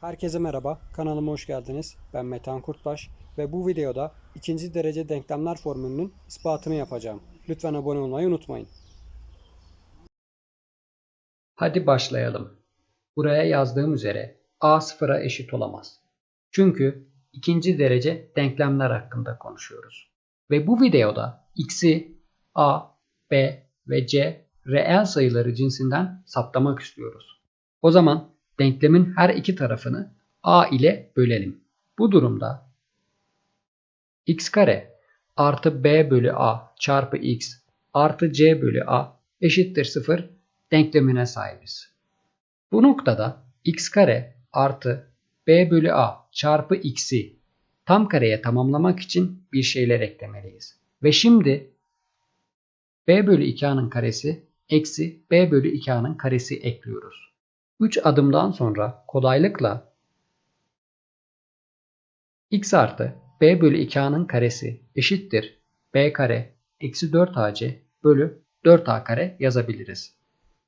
Herkese merhaba, kanalıma hoş geldiniz. Ben Metehan Kurtbaş ve bu videoda ikinci derece denklemler formülünün ispatını yapacağım. Lütfen abone olmayı unutmayın. Hadi başlayalım. Buraya yazdığım üzere a sıfıra eşit olamaz. Çünkü ikinci derece denklemler hakkında konuşuyoruz. Ve bu videoda x'i a, b ve c reel sayıları cinsinden saptamak istiyoruz. O zaman denklemin her iki tarafını a ile bölelim. Bu durumda x kare artı b bölü a çarpı x artı c bölü a eşittir 0 denklemine sahibiz. Bu noktada x kare artı b bölü a çarpı x'i tam kareye tamamlamak için bir şeyler eklemeliyiz. Ve şimdi b bölü 2a'nın karesi eksi b bölü 2a'nın karesi ekliyoruz. 3 adımdan sonra kolaylıkla x artı b bölü 2a'nın karesi eşittir b kare eksi 4ac bölü 4a kare yazabiliriz.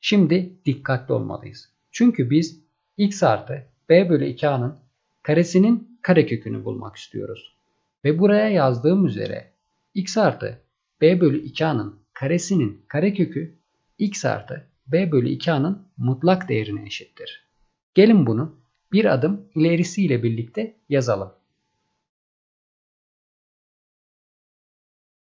Şimdi dikkatli olmalıyız. Çünkü biz x artı b bölü 2a'nın karesinin karekökünü bulmak istiyoruz. Ve buraya yazdığım üzere x artı b bölü 2a'nın karesinin karekökü x artı b bölü 2a'nın mutlak değerine eşittir. Gelin bunu bir adım ilerisiyle birlikte yazalım.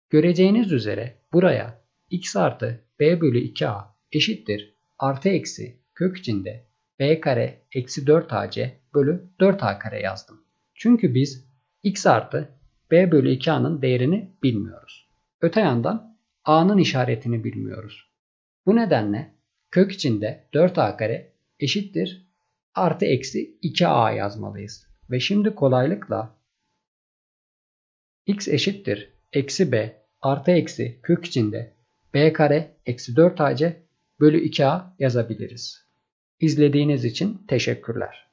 Göreceğiniz üzere buraya x artı b bölü 2a eşittir artı eksi kök içinde b kare eksi 4ac bölü 4a kare yazdım. Çünkü biz x artı b bölü 2a'nın değerini bilmiyoruz. Öte yandan a'nın işaretini bilmiyoruz. Bu nedenle kök içinde 4a kare eşittir artı eksi 2a yazmalıyız. Ve şimdi kolaylıkla x eşittir eksi b artı eksi kök içinde b kare eksi 4ac bölü 2a yazabiliriz. İzlediğiniz için teşekkürler.